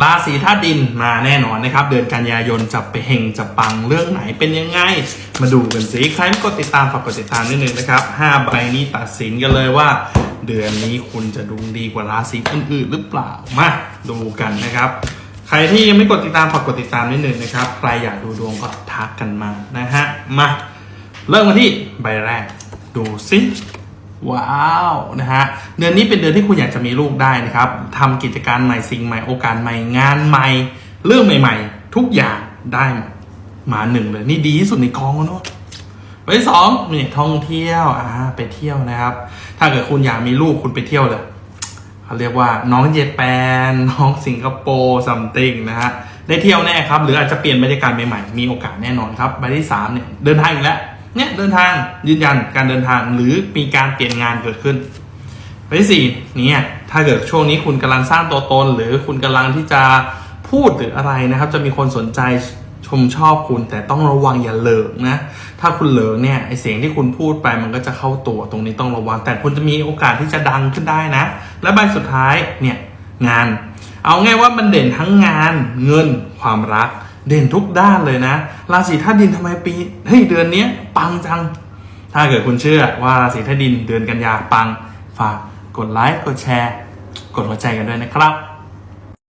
ราศีธาตุดินมาแน่นอนนะครับ เดือนกันยายนจะไปเฮงจะปังเรื่องไหนเป็นยังไง มาดูกันสิใครไม่กดติดตามฝากกดติดตามนิดนึงนะครับห้าใบนี้ตัดสินกันเลยว่า เดือนนี้คุณจะดวงดีกว่าราศีอื่นๆหรือเปล่ามาดูกันนะครับ ใครที่ยังไม่กดติดตามฝากกดติดตามนิดนึงนะครับ ใครอยากดูดวงก็ทักกันมานะฮะมาเริ่มกันที่ใบแรก ดูสิ ว้าวนะฮะเดือนนี้เป็นเดือนที่คุณอยากจะมีลูกได้นะครับทำกิจการใหม่สิ่งใหม่โอกาสใหม่งานใหม่ เรื่องใหม่ ๆ ทุกอย่างได้มาหนึ่งเลยนี่ดีที่สุดในกองแล้วเนาะใบที่สองนี่ท่องเที่ยวอ่าไปเที่ยวนะครับ ถ้าเกิดคุณอยากมีลูกคุณไปเที่ยวเลยเขาเรียกว่าน้องเยแปนน้องสิงคโปร์ซัมติงนะฮะได้เที่ยวแน่ครับ หรืออาจจะเปลี่ยนบรรยากาศใหม่ๆมีโอกาสแน่นอนครับใบที่สามเนี่ยเดินทางอีกแล้ว เนี่ยเดินทางยืนยันการเดินทางหรือมีการเปลี่ยนงานเกิดขึ้นใบที่สี่เนี่ยถ้าเกิดช่วงนี้คุณกำลังสร้างตัวตน หรือคุณกำลังที่จะพูดหรืออะไรนะครับ จะมีคนสนใจชมชอบคุณแต่ต้องระวังอย่าเหลิงนะถ้าคุณเหลิงเนี่ยไอเสียงที่คุณพูดไปมันก็จะเข้าตัวตรงนี้ต้องระวัง แต่คุณจะมีโอกาสที่จะดังขึ้นได้นะ และใบสุดท้ายเนี่ยงาน เอาง่ายว่ามันเด่นทั้งงานเงินความรัก เด่นทุกด้านเลยนะ ราศีธาตุดินทำไมปีเฮ้ยเดือนนี้ปังจัง ถ้าเกิดคุณเชื่อว่าราศีธาตุดินเดือนกันยาปัง ฝากกดไลค์กดแชร์ กดหัวใจกันด้วยนะครับ